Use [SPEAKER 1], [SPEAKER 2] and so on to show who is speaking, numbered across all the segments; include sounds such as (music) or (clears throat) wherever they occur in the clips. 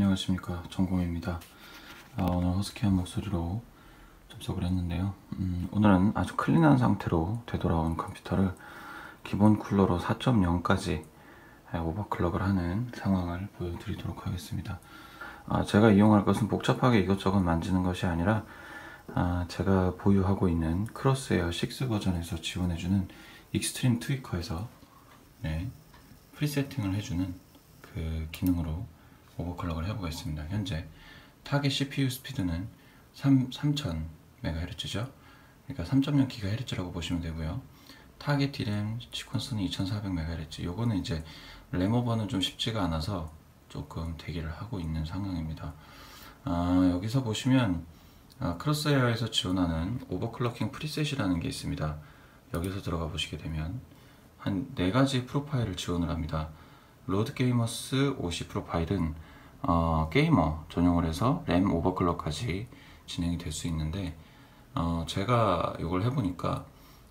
[SPEAKER 1] 안녕하십니까. 정공입니다. 아, 오늘 허스키한 목소리로 접속을 했는데요. 음, 오늘은 아주 클린한 상태로 되돌아온 컴퓨터를 기본 쿨러로 4.0까지 오버클럭을 하는 상황을 보여드리도록 하겠습니다. 아, 제가 이용할 것은 복잡하게 이것저것 만지는 것이 아니라 아, 제가 보유하고 있는 크로스에어 6 버전에서 지원해주는 익스트림 트위커에서 네, 프리세팅을 해주는 그 기능으로 오버클럭을 해보겠습니다. 현재 타겟 CPU 스피드는 3, 3000MHz죠. 그러니까 3.0GHz라고 보시면 되고요. 타겟 D램 시퀀스는 2400MHz. 요거는 이제 램오버는 좀 쉽지가 않아서 조금 대기를 하고 있는 상황입니다. 아, 여기서 보시면 아, 크로스에어에서 지원하는 오버클럭킹 프리셋이라는 게 있습니다. 여기서 들어가 보시게 되면 한네 가지 프로파일을 지원을 합니다. 로드 게이머스 50 프로파일은 어, 게이머 전용을 해서 램 오버클럭까지 진행이 될 수 있는데 어, 제가 이걸 해보니까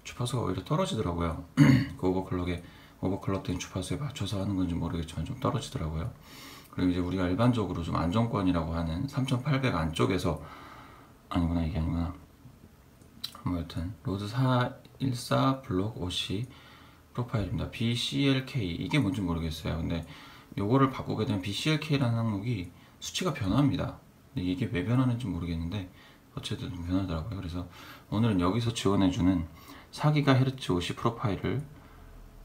[SPEAKER 1] 주파수가 오히려 떨어지더라고요. (clears throat) 그 오버클럭에 오버클럭된 주파수에 맞춰서 하는 건지 모르겠지만 좀 떨어지더라고요. 그리고 이제 우리가 일반적으로 좀 안정권이라고 하는 3800 안쪽에서 아니구나 이게 아니구나 뭐 여튼 로드 414 블록 50 프로파일입니다. BCLK 이게 뭔지 모르겠어요. 근데 요거를 바꾸게 되면 BCLK라는 항목이 수치가 변합니다. 근데 이게 왜 변하는지 모르겠는데 어쨌든 변하더라고요. 그래서 오늘은 여기서 지원해주는 4GHz 50 프로파일을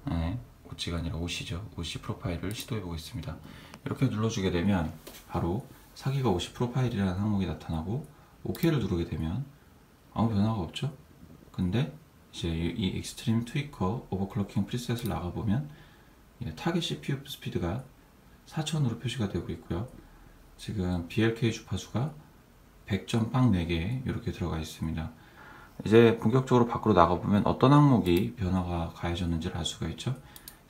[SPEAKER 1] 네, 5G가 아니라 5C죠. 50 프로파일을 시도해 보겠습니다. 이렇게 눌러주게 되면 바로 4기가 50 프로파일이라는 항목이 나타나고 OK를 누르게 되면 아무 변화가 없죠. 근데 이제 이 익스트림 트위커 오버클럭킹 프리셋을 나가보면 타겟 CPU 스피드가 4000으로 표시가 되고 있고요. 지금 BLK 주파수가 100점 빵 4개 이렇게 들어가 있습니다. 이제 본격적으로 밖으로 나가보면 어떤 항목이 변화가 가해졌는지를 알 수가 있죠.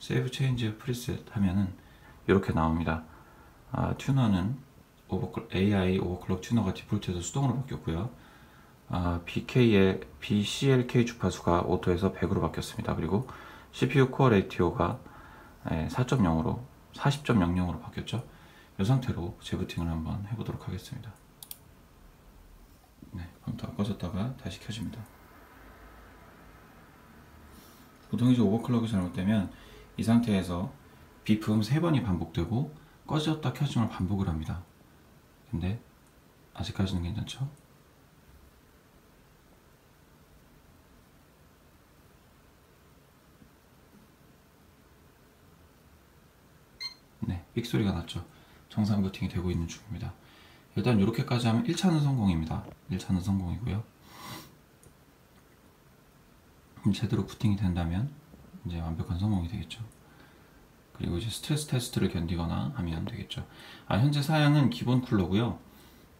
[SPEAKER 1] Save Change Preset 하면은 이렇게 나옵니다. 아, 튜너는 오버클, AI 오버클럭 튜너가 디폴트에서 수동으로 바뀌었고요. 아, BK의 BCLK 주파수가 오토에서 100으로 바뀌었습니다. 그리고 CPU 코어 레이티오가 4.0으로 40.00으로 바뀌었죠. 이 상태로 재부팅을 한번 해보도록 하겠습니다. 네, 컴퓨터 꺼졌다가 다시 켜집니다. 보통 이제 오버클럭이 잘못되면 이 상태에서 비품 3번이 반복되고 꺼졌다 켜짐을 반복을 합니다. 근데 아직까지는 괜찮죠? 네, 삑 소리가 났죠. 정상 부팅이 되고 있는 중입니다. 일단 이렇게까지 하면 1차는 성공입니다. 1차는 성공이고요. 제대로 부팅이 된다면 이제 완벽한 성공이 되겠죠. 그리고 이제 스트레스 테스트를 견디거나 하면 되겠죠. 아, 현재 사양은 기본 쿨러고요.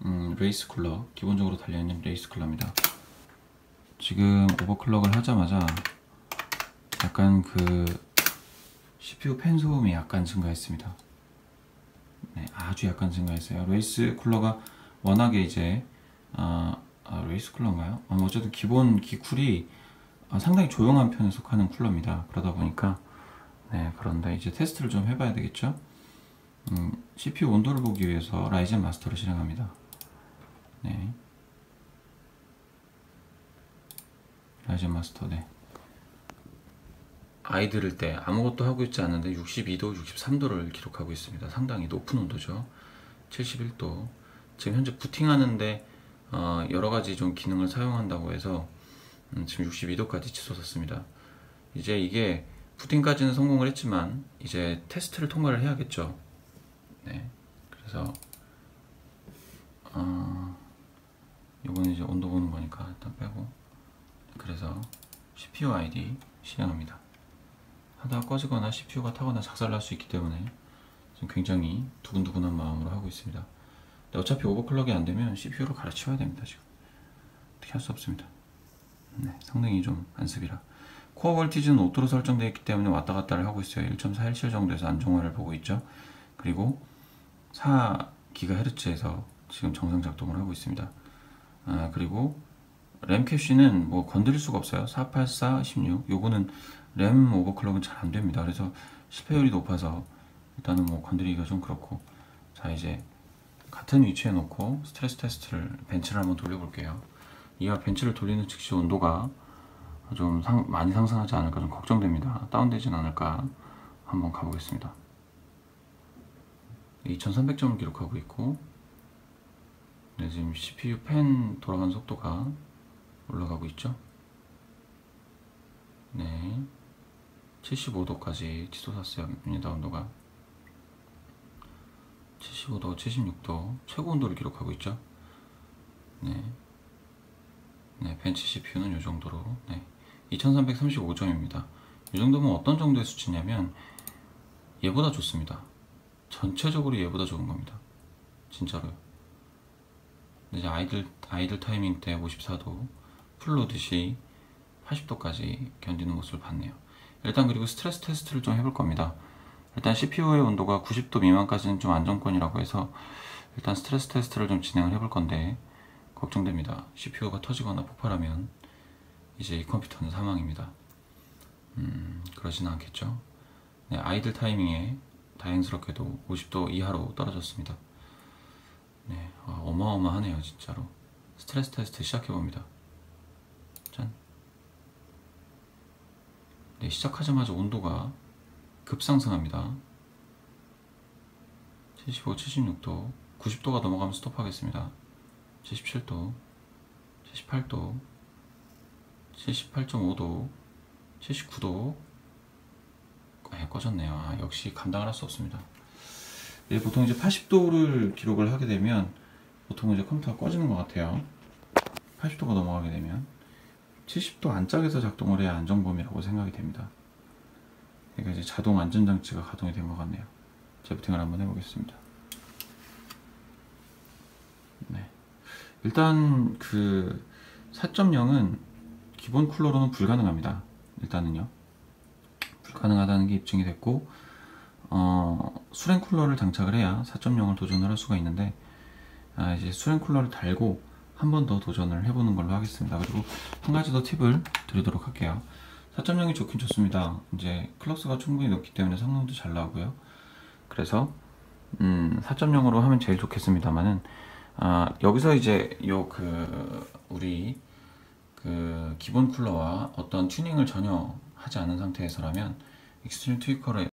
[SPEAKER 1] 음, 레이스 쿨러, 기본적으로 달려있는 레이스 쿨러입니다. 지금 오버클럭을 하자마자 약간 그 CPU 팬 소음이 약간 증가했습니다. 네, 아주 약간 증가했어요. 레이스 쿨러가 워낙에 이제 아, 아 레이스 쿨러인가요? 아, 어쨌든 기본 기쿨이 아, 상당히 조용한 편에 속하는 쿨러입니다. 그러다 보니까 네 그런데 이제 테스트를 좀 해봐야 되겠죠. 음, CPU 온도를 보기 위해서 라이젠 마스터를 실행합니다. 네. 라이젠 마스터 네. 아이 들을 때 아무것도 하고 있지 않은데 62도, 63도를 기록하고 있습니다. 상당히 높은 온도죠. 71도. 지금 현재 부팅하는데 어, 여러 가지 좀 기능을 사용한다고 해서 음, 지금 62도까지 치솟았습니다. 이제 이게 부팅까지는 성공을 했지만 이제 테스트를 통과를 해야겠죠. 네. 그래서 어, 이거는 이제 온도 보는 거니까 일단 빼고 그래서 CPU ID 실행합니다. 하다가 꺼지거나 CPU가 타거나 작살날 수 있기 때문에 지금 굉장히 두근두근한 마음으로 하고 있습니다. 근데 어차피 오버클럭이 안 되면 CPU를 갈아치워야 됩니다. 지금 어떻게 할 수 없습니다. 네, 상당히 좀 안습이라. 코어 볼티지는 오토로 설정되어 있기 때문에 왔다 갔다를 하고 있어요. 1.417 정도에서 안정화를 보고 있죠. 그리고 4GHz에서 지금 정상 작동을 하고 있습니다. 아, 그리고 램 캐시는 뭐 건드릴 수가 없어요. 484, 16. 요거는 램 오버클럭은 잘 안됩니다. 그래서 실패율이 높아서 일단은 뭐 건드리기가 좀 그렇고 자 이제 같은 위치에 놓고 스트레스 테스트를 벤치를 한번 돌려볼게요. 이와 벤치를 돌리는 즉시 온도가 좀 상, 많이 상승하지 않을까 좀 걱정됩니다. 다운되진 않을까 한번 가보겠습니다. 2300점을 기록하고 있고 네, 지금 CPU 팬 돌아가는 속도가 올라가고 있죠. 네, 75도까지 치솟았습니다. 온도가 75도, 76도 최고 온도를 기록하고 있죠. 네, 네 벤치 CPU는 이 정도로 네, 2335점입니다. 이 정도면 어떤 정도의 수치냐면 얘보다 좋습니다. 전체적으로 얘보다 좋은 겁니다. 진짜로요. 이제 아이들 아이들 타이밍 때 54도 풀로듯이 80도까지 견디는 모습을 봤네요. 일단 그리고 스트레스 테스트를 좀 해볼 겁니다. 일단 CPU의 온도가 90도 미만까지는 좀 안정권이라고 해서 일단 스트레스 테스트를 좀 진행을 해볼 건데 걱정됩니다. CPU가 터지거나 폭발하면 이제 이 컴퓨터는 사망입니다. 음, 그러지는 않겠죠. 네, 아이들 타이밍에 다행스럽게도 50도 이하로 떨어졌습니다. 네, 아, 어마어마하네요, 진짜로. 스트레스 테스트 시작해봅니다. 네, 시작하자마자 온도가 급상승합니다. 75, 76도, 90도가 넘어가면 스톱하겠습니다. 77도, 78도, 78.5도, 79도. 네, 꺼졌네요. 아, 역시 감당을 할 수 없습니다. 예, 보통 이제 80도를 기록을 하게 되면 보통 이제 컴퓨터가 꺼지는 것 같아요. 80도가 넘어가게 되면 70도 안짝에서 작동을 해야 안정범위라고 생각이 됩니다. 그러니까 이제 자동 안전장치가 가동이 된 것 같네요. 재부팅을 한번 해보겠습니다. 네. 일단 그 4.0은 기본 쿨러로는 불가능합니다. 일단은요. 불가능하다는 게 입증이 됐고 어, 수랭 쿨러를 장착을 해야 4.0을 도전을 할 수가 있는데 아, 이제 수랭 쿨러를 달고 한 번 더 도전을 해보는 걸로 하겠습니다. 그리고 한 가지 더 팁을 드리도록 할게요. 4.0이 좋긴 좋습니다. 이제 클럭스가 충분히 높기 때문에 성능도 잘 나오고요. 그래서 음, 4.0으로 하면 제일 좋겠습니다만은 아, 여기서 이제 요 그 우리 그 기본 쿨러와 어떤 튜닝을 전혀 하지 않은 상태에서라면 익스트림 트위커를